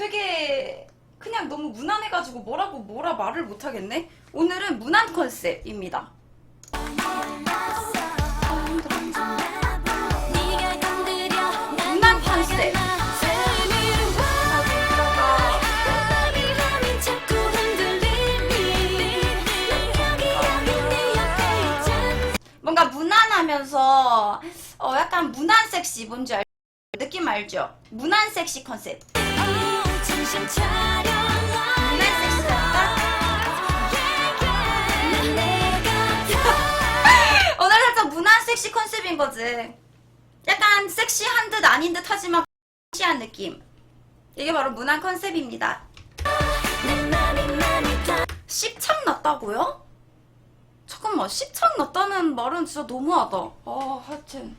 되게 그냥 너무 무난해가지고 뭐라고 뭐라 말을 못하겠네. 오늘은 무난 컨셉입니다. 무난 컨셉. 뭔가 무난하면서 어 약간 무난 섹시 뭔지 알 느낌 알죠? 무난 섹시 컨셉. 섹시랄까? 오늘 살짝 무난 섹시 컨셉인 거지. 약간 섹시한 듯 아닌 듯 하지만 섹시한 느낌. 이게 바로 무난 컨셉입니다. 씹창 났다고요? 잠깐만 씹창 났다는 말은 진짜 너무하다. 아 하여튼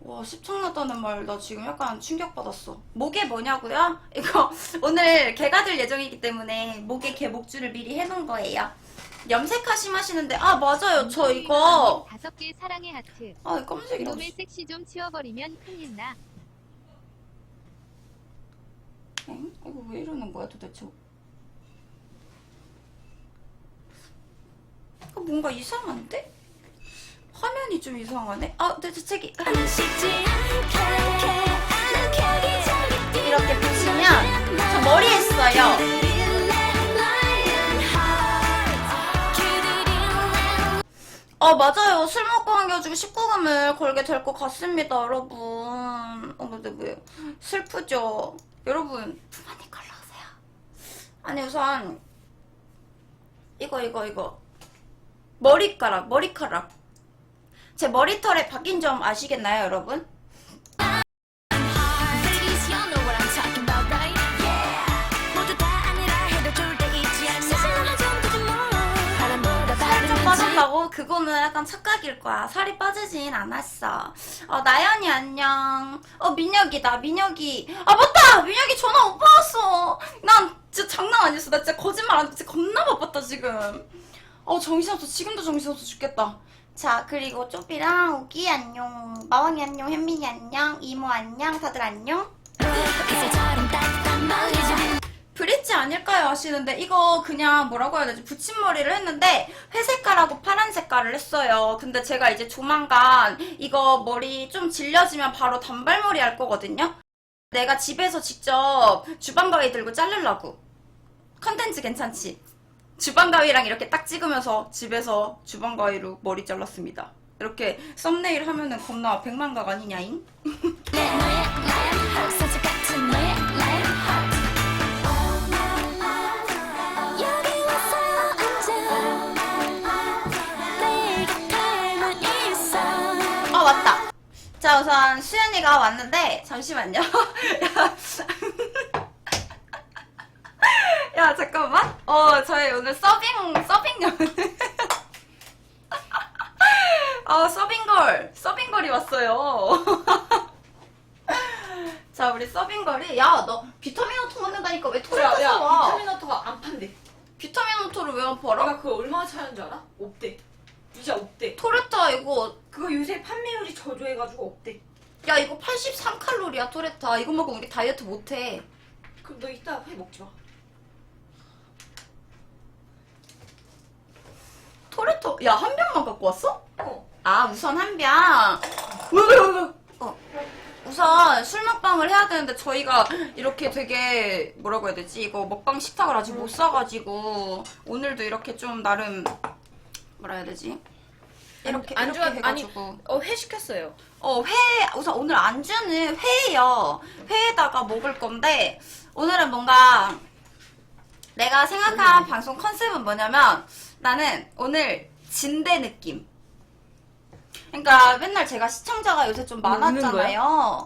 와 씹창 났다는 말 나 지금 약간 충격받았어. 목에 뭐냐고요? 이거 오늘 개가 될 예정이기 때문에 목에 개 목줄을 미리 해놓은 거예요. 염색하심 하시는데 아 맞아요 저 이거 다섯 개 사랑의 하트. 아 검색이라 놈의 섹시 좀 치워버리면 큰일 나. 엥? 이거 왜 이러는 거야 도대체? 이거 뭔가 이상한데? 화면이 좀 이상하네? 아, 내 책이 이렇게 보시면 저 머리 했어요. 아 맞아요. 술 먹고 안겨가지고 19금을 걸게 될 것 같습니다, 여러분. 어 근데 왜 슬프죠? 여러분 부모님 걸러 오세요. 아니 우선 이거 이거 이거 머리카락 머리카락 제 머리털에 바뀐 점 아시겠나요, 여러분? 살좀 빠졌다고? 그거는 약간 착각일 거야. 살이 빠지진 않았어. 어, 나연이 안녕. 어, 민혁이다, 민혁이. 아, 맞다! 민혁이 전화 못 받았어. 난 진짜 장난 아니었어. 나 진짜 거짓말 안 해. 진짜 겁나 바빴다, 지금. 어, 정신없어. 지금도 정신없어 죽겠다. 자, 그리고 쪼비랑 우기 안녕. 마왕이 안녕. 현민이 안녕. 이모 안녕. 다들 안녕. 브릿지 아닐까요 하시는데 이거 그냥 뭐라고 해야 되지 붙임머리를 했는데 회색깔하고 파란 색깔을 했어요 근데 제가 이제 조만간 이거 머리 좀 질려지면 바로 단발머리 할 거거든요 내가 집에서 직접 주방가위 들고 자르려고 컨텐츠 괜찮지? 주방가위랑 이렇게 딱 찍으면서 집에서 주방가위로 머리 잘랐습니다 이렇게 썸네일 하면은 겁나 백만각 아니냐잉? 어 맞다. 자 우선 수연이가 왔는데 잠시만요. 야, 야, 잠깐만. 어 저희 오늘 서빙 서빙 연. 아 서빙걸 서빙걸이 왔어요. 자 우리 서빙걸이 야 너 비타민 오토 먹는다니까 왜 토를 야, 야, 와? 비타민워터가 안 판대. 비타민 오토를 왜 안 팔아? 내가 그거 얼마 차는 줄 알아? 없대. 진짜 없대. 토레타 이거 그거 요새 판매율이 저조해가지고 없대. 야 이거 83칼로리야 토레타 이거 먹으면 우리 다이어트 못해. 그럼 너 이따 회 먹지 마. 토레타 야한 병만 갖고 왔어? 어. 아 우선 한 병. 왜왜왜 어. 우선 술 먹방을 해야 되는데 저희가 이렇게 되게 뭐라고 해야 되지 이거 먹방 식탁을 아직 못 사가지고 오늘도 이렇게 좀 나름 뭐라 해야 되지 이렇게 안 이렇게 좋아- 해가지고 어, 회 시켰어요. 어, 회, 우선 오늘 안주는 회예요. 회에다가 먹을 건데, 오늘은 뭔가 내가 생각한 방송 컨셉은 뭐냐면, 나는 오늘 진대 느낌. 그러니까 맨날 제가 시청자가 요새 좀 많았잖아요.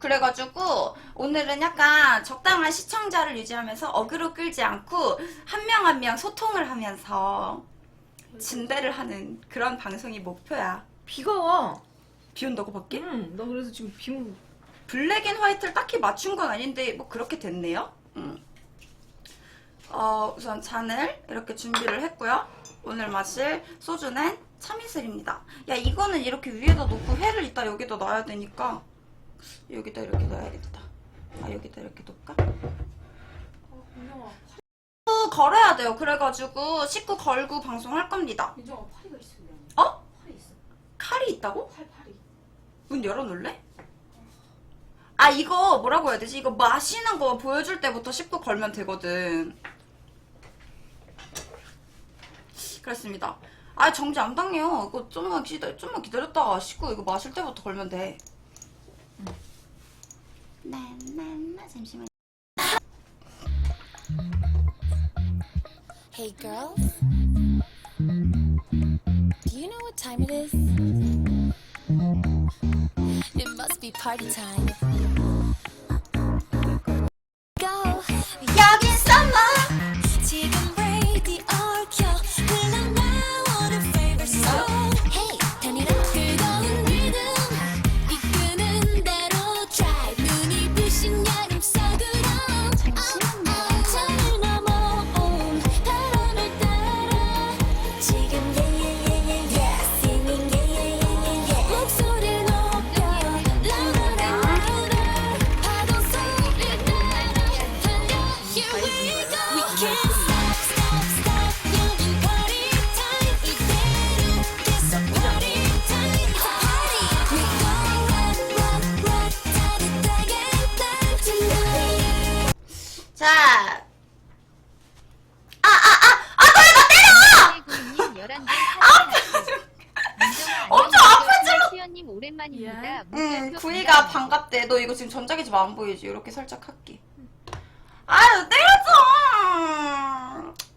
그래가지고 오늘은 약간 적당한 시청자를 유지하면서 어그로 끌지 않고 한 명 한 명 소통을 하면서 진대를 하는 그런 방송이 목표야. 비가 와. 비 온다고 밖에? 응. 나 그래서 지금 비 온. 블랙 앤 화이트를 딱히 맞춘 건 아닌데 뭐 그렇게 됐네요. 음. 어, 우선 잔을 이렇게 준비를 했고요. 오늘 마실 소주는 참이슬입니다. 야 이거는 이렇게 위에다 놓고 회를 이따 여기다 놔야 되니까 여기다 이렇게 놔야겠다. 아 여기다 이렇게 놓을까? 식구 걸어야 돼요. 그래가지고 식구 걸고 방송할 겁니다. 민정아 파리가 있어. 미안해. 어? 파리 있어. 칼이 있다고? 팔 파리. 문 열어놓을래? 아 이거 뭐라고 해야 되지? 이거 마시는 거 보여줄 때부터 씹고 걸면 되거든. 그렇습니다. 아 정지 안 당해요. 이거 좀만 기다 좀만 기다렸다가 씹고 이거 마실 때부터 걸면 돼. 나나나 잠시만. Hey girls, do you know what time it is? It must be party time. 너 이거 지금 전자기집 안 보이지? 이렇게 살짝 할게. 아유, 때렸어!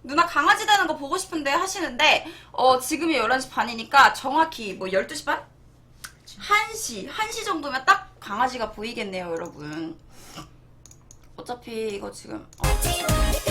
누나 강아지 되는 거 보고 싶은데 하시는데, 어, 지금이 11시 반이니까 정확히 뭐 12시 반? 1시, 1시 정도면 딱 강아지가 보이겠네요, 여러분. 어차피 이거 지금. 어.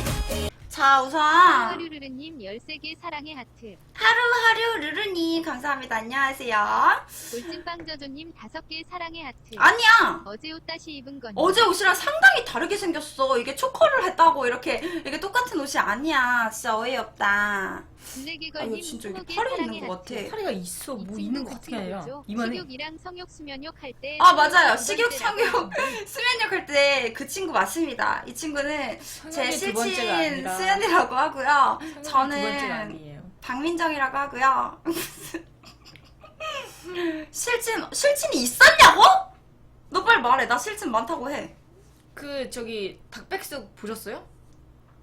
자, 우선. 하루르르님 13개 사랑해 하트. 하루하루 루루님, 감사합니다. 안녕하세요. 돌진빵저조님 5개 사랑해 하트. 아니야! 어제 옷 다시 입은 건 어제 옷이랑 상당히 다르게 생겼어. 이게 초커를 했다고 이렇게 이게 똑같은 옷이 아니야. 진짜 어이없다. 블랙이걸님 아이고, 진짜 이게 20개 팔이 사랑해 있는 것 하트. 같아. 파리가 있어. 뭐이 있는 것 같은 게 아니라 그거 이만해. 식욕이랑 성욕 수면욕 할 때 아 맞아요. 식욕 성욕 수면욕 할때 그 친구 맞습니다. 이 친구는 제 성욕이 두 번째가 실친 아니라 수연이라고 하고요. 두 저는 아니에요. 박민정이라고 하고요. 실친 실친이 있었냐고? 너 빨리 말해. 나 실친 많다고 해. 그 저기 닭백숙 보셨어요?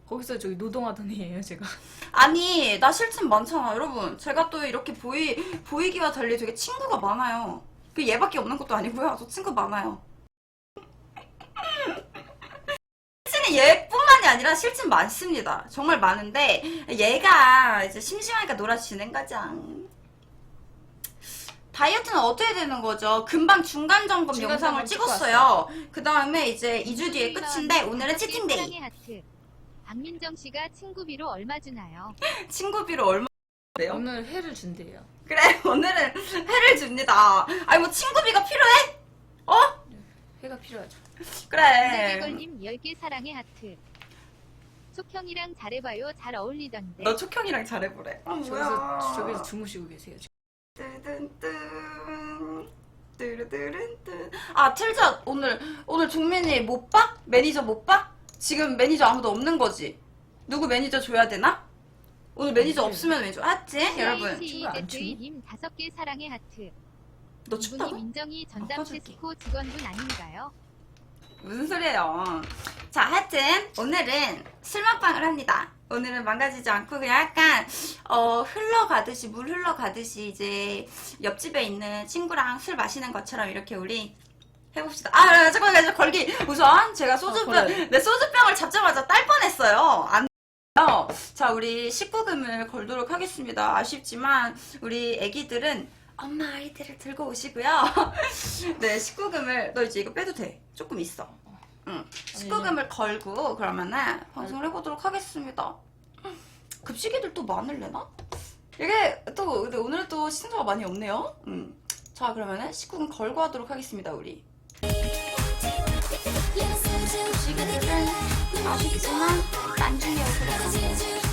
거기서 저기 노동하던 애예요 제가. 아니 나 실친 많잖아 여러분 제가 또 이렇게 보이 보이기와 달리 되게 친구가 많아요 그 얘밖에 없는 것도 아니고요 저 친구 많아요 실친이 얘뿐만이 아니라 실친 많습니다 정말 많은데 얘가 이제 심심하니까 놀아주는 거죠 다이어트는 어떻게 되는 거죠? 금방 중간 점검 중간 영상을 점검 찍고 찍었어요. 그 다음에 이제 2주 뒤에 끝인데 오늘은 하트. 박민정 씨가 친구비로 얼마 주나요? 친구비로 얼마 돼요? 오늘 회를 준대요. 그래 오늘은 회를 줍니다. 아니 뭐 친구비가 필요해? 어? 회가 필요하죠. 그래. 블랙이걸님 10개 사랑해 하트. 속형이랑 잘해봐요. 잘 어울리던데. 너 촉형이랑 잘해보래. 아 저기서 저기서 주무시고 계세요. 아 틀자 오늘 오늘 종민이 못 봐? 매니저 못 봐? 지금 매니저 아무도 없는 거지? 누구 매니저 줘야 되나? 오늘 매니저 네. 없으면 매니저 맞지 여러분? 친구 안 추니? 님 5개 사랑해 하트. 너 이분이 춥다고? 민정이 바꿔줄게. 전담체스코 직원분 아닌가요? 무슨 소리예요? 자, 하여튼 오늘은 술 먹방을 합니다. 오늘은 망가지지 않고 그냥 약간 어, 흘러가듯이 물 흘러가듯이 이제 옆집에 있는 친구랑 술 마시는 것처럼 이렇게 우리 해봅시다. 아, 잠깐만, 잠깐만, 걸기. 우선 제가 소주병, 걸어요. 내 소주병을 잡자마자 딸 뻔했어요. 안 돼요. 자, 우리 19금을 걸도록 하겠습니다. 아쉽지만 우리 애기들은 엄마 아이들을 들고 오시고요. 네, 19금을 너 이제 이거 빼도 돼. 조금 있어. 응. 19금을 걸고 그러면은 방송을 해보도록 하겠습니다. 급식이들 또 많을래나? 이게 또 근데 오늘은 또 시청자가 많이 없네요. 음. 자 그러면은 19금 걸고 하도록 하겠습니다 우리. 급식이들은 아쉽지만 나중에 오도록 하겠습니다.